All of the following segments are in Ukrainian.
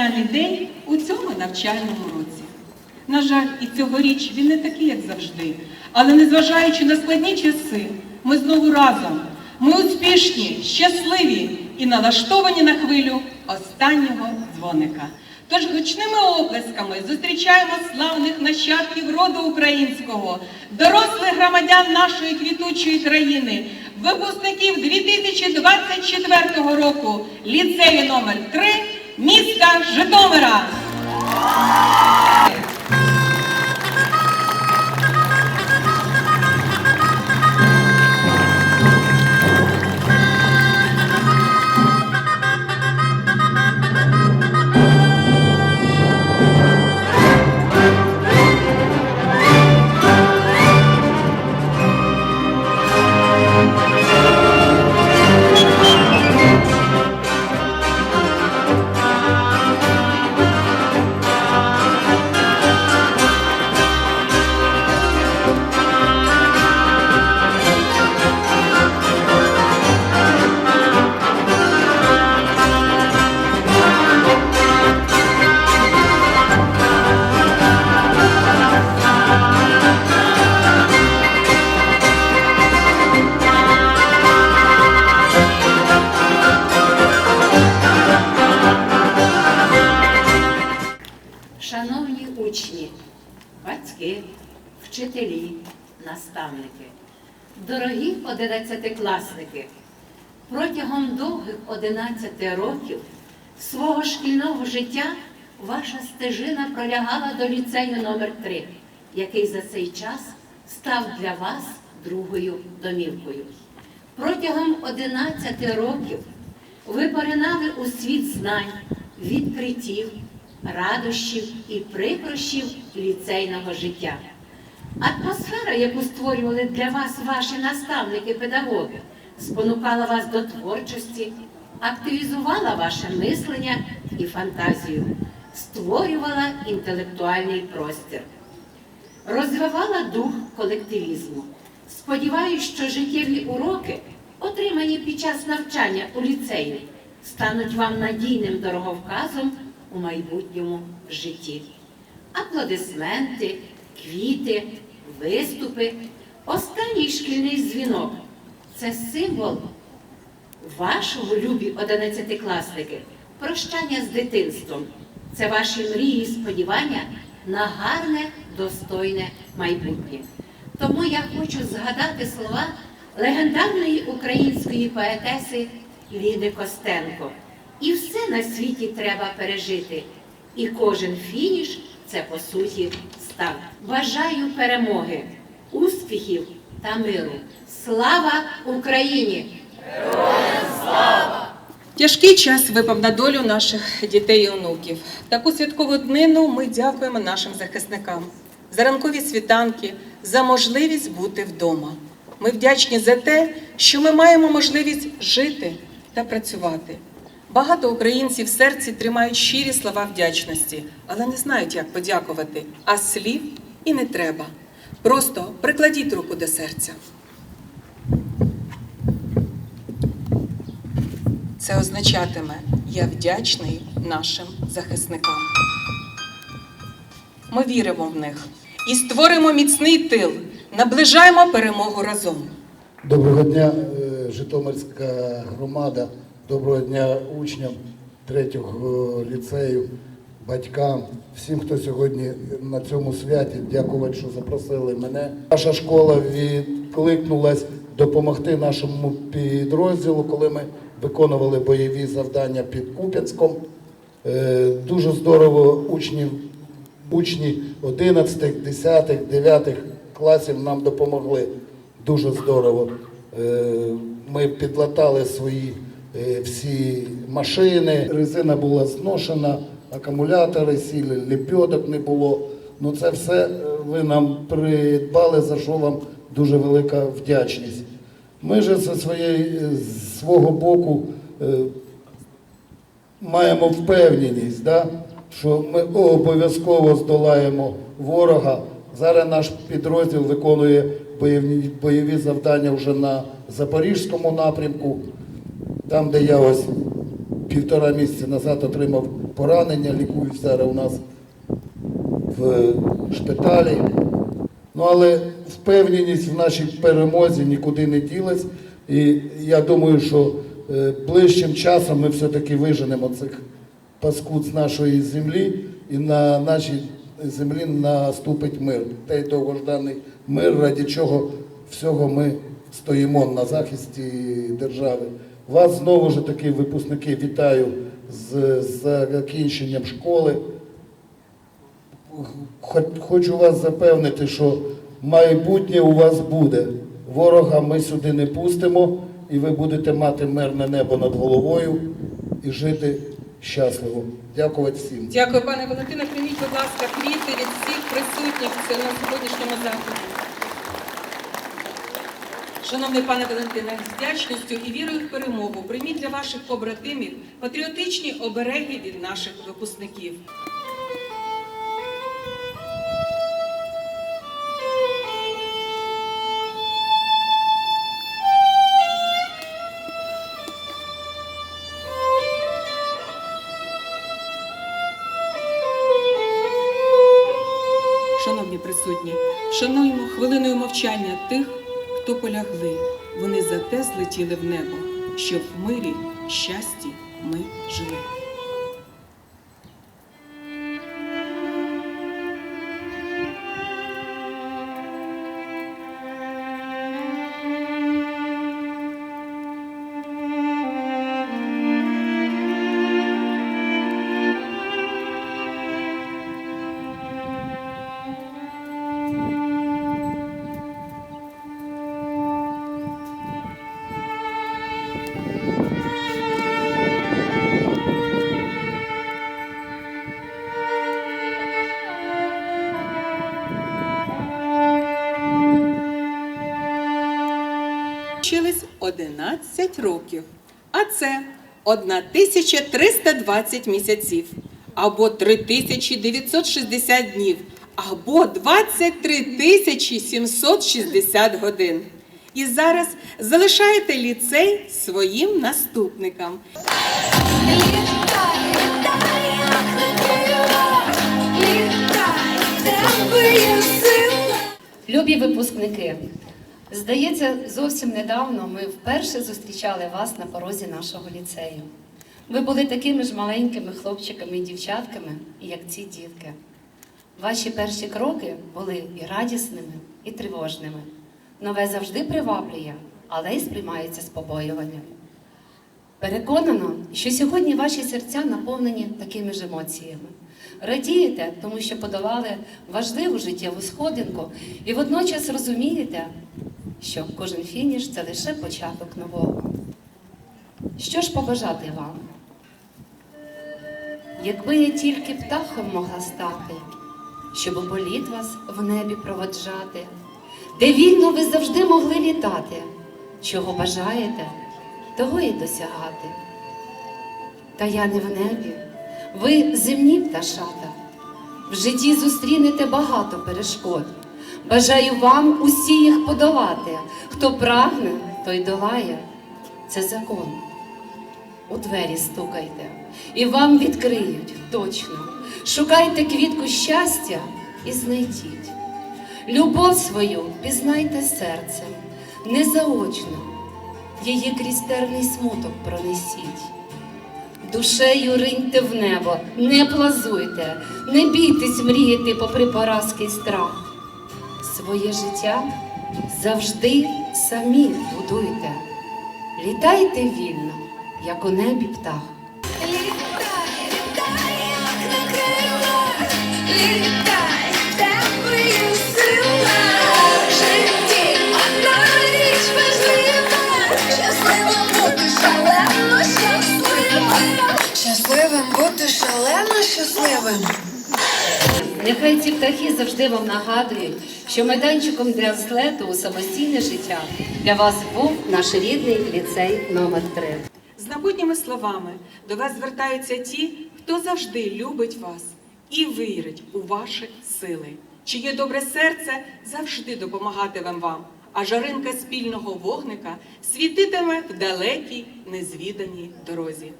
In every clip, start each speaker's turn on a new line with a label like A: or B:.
A: Весняний день у цьому навчальному році. На жаль, і цьогоріч він не такий, як завжди. Але незважаючи на складні часи, ми знову разом. Ми успішні, щасливі і налаштовані на хвилю останнього дзвоника. Тож гучними оплесками зустрічаємо славних нащадків роду українського, дорослих громадян нашої квітучої країни, випускників 2024 року ліцею номер 3 міста Житомира.
B: Одинадцятикласники, протягом довгих 11 років свого шкільного життя ваша стежина пролягала до ліцею номер 3 який за цей час став для вас другою домівкою. Протягом 11 років ви поринали у світ знань, відкриттів, радощів і прикрощів ліцейного життя. Атмосфера, яку створювали для вас ваші наставники-педагоги, спонукала вас до творчості, активізувала ваше мислення і фантазію, створювала інтелектуальний простір, розвивала дух колективізму. Сподіваюсь, що життєві уроки, отримані під час навчання у ліцеї, стануть вам надійним дороговказом у майбутньому житті. Аплодисменти, квіти, виступи, останній шкільний дзвінок це символ вашого, любі одинадцятикласники, прощання з дитинством. Це ваші мрії і сподівання на гарне, достойне майбутнє. Тому я хочу згадати слова легендарної української поетеси Ліди Костенко. І все на світі треба пережити. І кожен фініш це по суті старт. Бажаю перемоги, успіхів та миру. Слава Україні!
A: Тяжкий час випав на долю наших дітей і онуків. Таку святкову днину ми дякуємо нашим захисникам за ранкові світанки, за можливість бути вдома. Ми вдячні за те, що ми маємо можливість жити та працювати. Багато українців в серці тримають щирі слова вдячності, але не знають, як подякувати. А слів і не треба. Просто прикладіть руку до серця. Це означатиме я вдячний нашим захисникам. Ми віримо в них і створимо міцний тил, наближаємо перемогу разом.
C: Доброго дня, е, Житомирська громада. Доброго дня учням третього ліцею, батькам, всім, хто сьогодні на цьому святі. Дякувати, що запросили мене. Наша школа відкликнулась допомогти нашому підрозділу, коли ми виконували бойові завдання під Куп'янськом. Е, Дуже здорово учнів учні 11, 10, 9 класів нам допомогли. Дуже здорово. Е, Ми підлатали свої е, всі машини, резина була зношена, акумулятори сіли, ліпьоток не було. Ну це все е, ви нам придбали, за що вам дуже велика вдячність. Ми же зі своєї з свого боку е, маємо впевненість, да, що ми обов'язково здолаємо ворога. Зараз наш підрозділ виконує бойові, бойові завдання вже на Запорізькому напрямку, там, де я ось півтора місяці назад отримав поранення, лікуюсь зараз у нас в шпиталі. Ну, але впевненість в нашій перемозі нікуди не ділась. І я думаю, що е, ближчим часом ми все-таки виженемо цих паскуд з нашої землі, і на нашій землі наступить мир. Той довгожданий мир, раді чого всього ми стоїмо на захисті держави. Вас знову ж таки, випускники, вітаю з, закінченням школи. Хочу вас запевнити, що майбутнє у вас буде. Ворога ми сюди не пустимо, і ви будете мати мирне небо над головою і жити щасливо. Дякувати всім.
A: Дякую, пане Валентине. Прийміть, будь ласка, квіти від всіх присутніх на сьогоднішньому заході. Шановний пане Валентине, з вдячністю і вірою в перемогу прийміть для ваших побратимів патріотичні обереги від наших випускників. Шановні присутні, шануємо хвилиною мовчання тих, хто полягли. Вони за те злетіли в небо, щоб в мирі, щасті ми жили. Вчились 11 років, а це 1320 місяців, або 3960 днів, або 23 760 годин. І зараз залишаєте ліцей своїм наступникам.
D: Любі випускники, здається, зовсім недавно ми вперше зустрічали вас на порозі нашого ліцею. Ви були такими ж маленькими хлопчиками і дівчатками, як ці дітки. Ваші перші кроки були і радісними, і тривожними. Нове завжди приваблює, але й сприймається з побоюванням. Переконана, що сьогодні ваші серця наповнені такими ж емоціями. Радієте, тому що подолали важливу життєву сходинку, і водночас розумієте, що кожен фініш це лише початок нового. Що ж побажати вам? Якби я тільки птахом могла стати, щоб політ вас в небі проводжати, де вільно ви завжди могли літати, чого бажаєте, того й досягати. Та я не в небі, ви земні пташата. В житті зустрінете багато перешкод. Бажаю вам усі їх подолати. Хто прагне, той долає. Це закон. У двері стукайте, і вам відкриють точно. Шукайте квітку щастя і знайдіть. Любов свою пізнайте серцем, незаочно, її крізь терний смуток пронесіть. Душею риньте в небо, не плазуйте, не бійтесь мріяти попри поразки страх. Своє життя завжди самі будуйте, літайте вільно, як у небі птах.
E: Літай, літай, як на крилах, літай, тебе є сила. В одна річ важлива, щасливим бути шалено щасливим. Щасливим бути шалено щасливим.
D: Нехай ці птахи завжди вам нагадують, що майданчиком для злету у самостійне життя для вас був наш рідний ліцей номер 3
A: З набутніми словами до вас звертаються ті, хто завжди любить вас і вірить у ваші сили, чиє добре серце завжди допомагатиме вам, а жаринка спільного вогника світитиме в далекій незвіданій дорозі.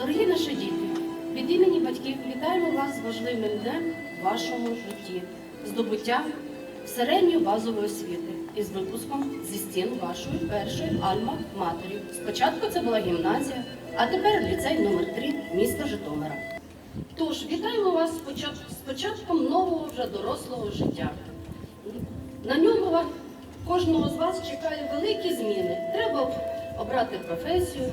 F: Дорогі наші діти, від імені батьків вітаємо вас з важливим днем вашому житті, здобуття середньої базової освіти із випуском зі стін вашої першої альма-матері. Спочатку це була гімназія, а тепер ліцей номер 3 міста Житомира. Тож, вітаємо вас з початком нового вже дорослого життя. На ньому кожного з вас чекає великі зміни. Треба обрати професію,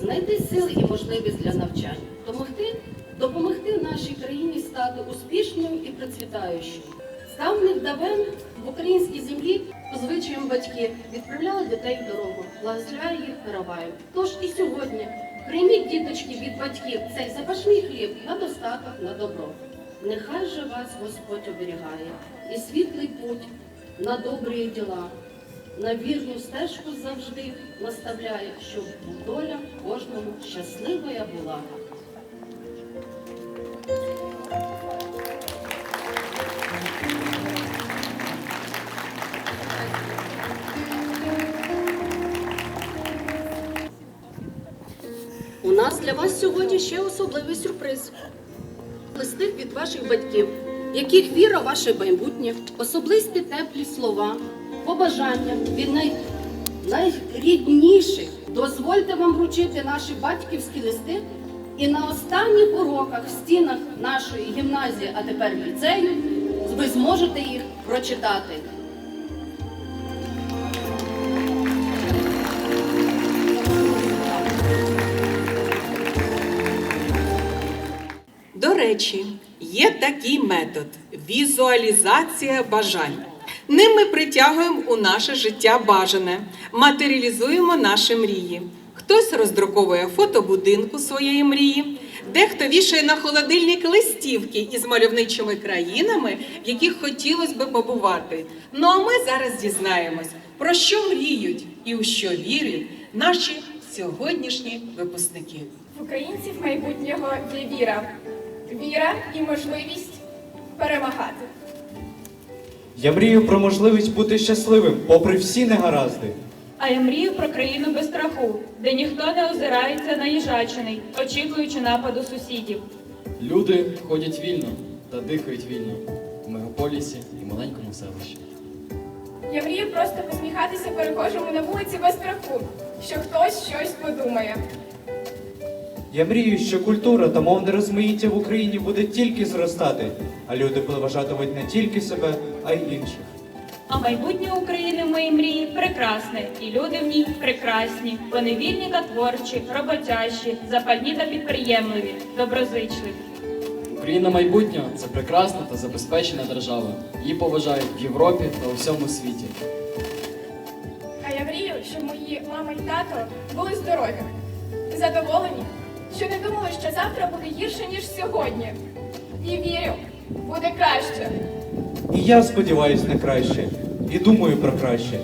F: знайти сили і можливість для навчання, допомогти, допомогти нашій країні стати успішною і процвітаючою. З давних давен в українській землі по звичаям батьки відправляли дітей в дорогу, благословляли їх караваю. Тож і сьогодні прийміть діточки від батьків цей запашний хліб на достаток, на добро. Нехай же вас Господь оберігає і світлий путь на добрі діла, на вірну стежку завжди наставляє, щоб доля кожному щасливая була. Сьогодні ще особливий сюрприз. Листи від ваших батьків, яких віра в ваше майбутнє, особисті теплі слова, побажання від най... найрідніших. Дозвольте вам вручити наші батьківські листи і на останніх уроках в стінах нашої гімназії, а тепер ліцею, ви зможете їх прочитати.
A: Речі, є такий метод візуалізація бажань. Ним ми притягуємо у наше життя бажане, матеріалізуємо наші мрії. Хтось роздруковує фото будинку своєї мрії, дехто вішає на холодильник листівки із мальовничими країнами, в яких хотілося би побувати. Ну а ми зараз дізнаємось, про що мріють і у що вірять наші сьогоднішні випускники.
G: В українців майбутнього є віра. Віра і можливість перемагати.
H: Я мрію про можливість бути щасливим, попри всі негаразди.
I: А я мрію про країну без страху, де ніхто не озирається на їжачений, очікуючи нападу сусідів.
J: Люди ходять вільно та дихають вільно в мегаполісі і маленькому селищі.
G: Я мрію просто посміхатися перехожому на вулиці без страху, що хтось щось подумає.
H: Я мрію, що культура та мовне розмаїття в Україні буде тільки зростати, а люди поважатимуть не тільки себе, а й інших.
I: А майбутнє України в моїй мрії прекрасне, і люди в ній прекрасні. Вони вільні та творчі, роботящі, запальні та підприємливі, доброзичливі.
J: Україна майбутнього це прекрасна та забезпечена держава. Її поважають в Європі та у всьому світі.
G: А я мрію, щоб мої мама і тато були здорові, задоволені, що не думали, що завтра буде гірше, ніж сьогодні. І вірю, буде краще.
H: І я сподіваюся на краще, і думаю про краще.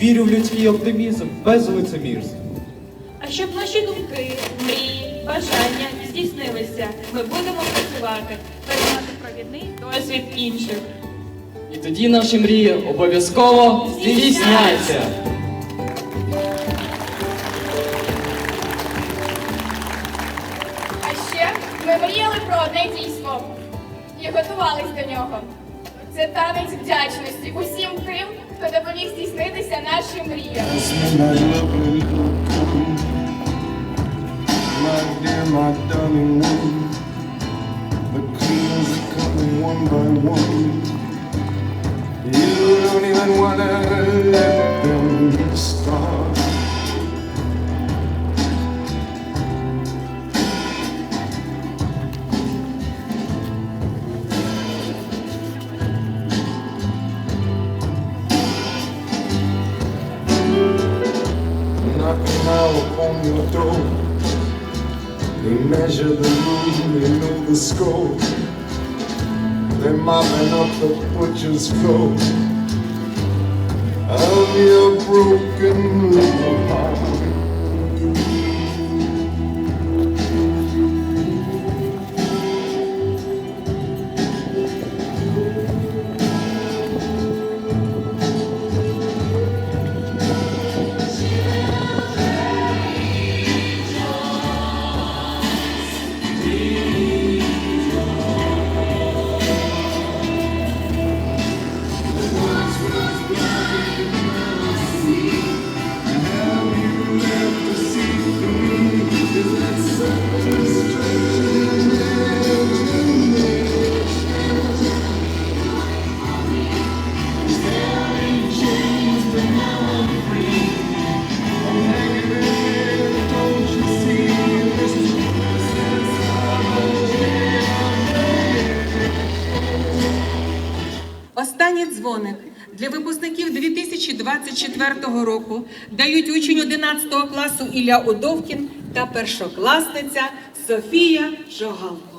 H: Вірю в людський оптимізм без лицемірств.
I: А щоб наші думки, мрії, бажання здійснилися, ми будемо працювати, переймати провідний досвід інших.
J: І тоді наші мрії обов'язково здійсняться.
G: Одне дійство. І готувались до нього. Це танець вдячності усім тим, хто допоміг здійснитися
K: by one You don't even wanna let them start is flow.
A: 2024 року дають учень 11 класу Ілля Удовкін та першокласниця Софія Жогалко.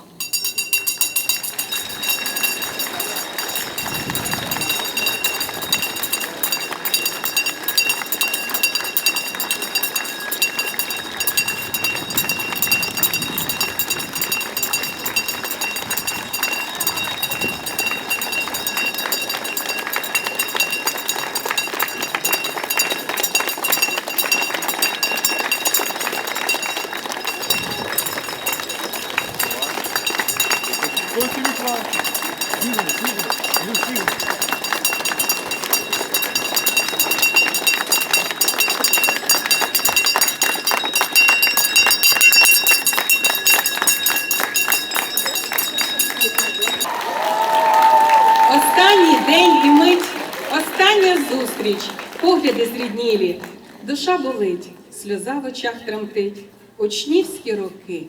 A: Очах тремтить, учнівські роки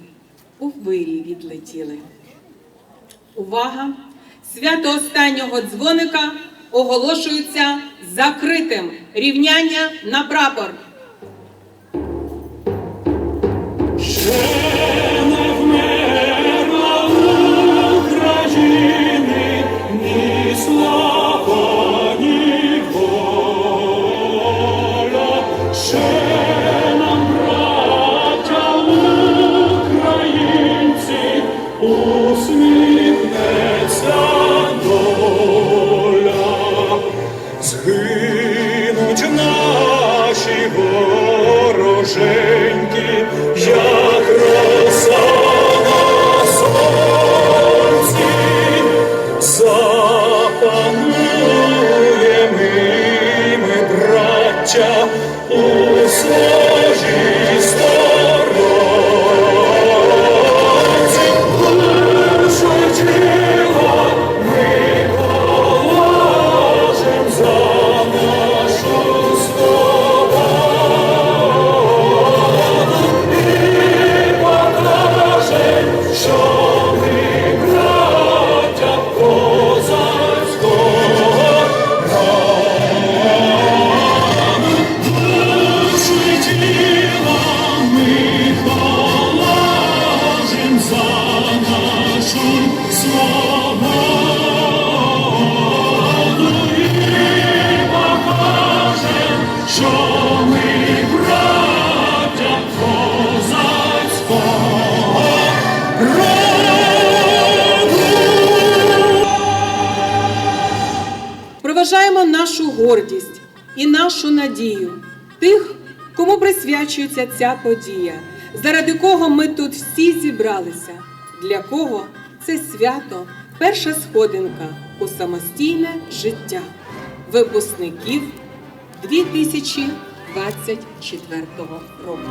A: у вирі відлетіли. Увага! Свято останнього дзвоника оголошується закритим. Рівняння на прапор.
L: Згинуть наші вороженьки, як
A: і нашу надію тих, кому присвячується ця подія, заради кого ми тут всі зібралися, для кого це свято перша сходинка у самостійне життя випускників 2024 року.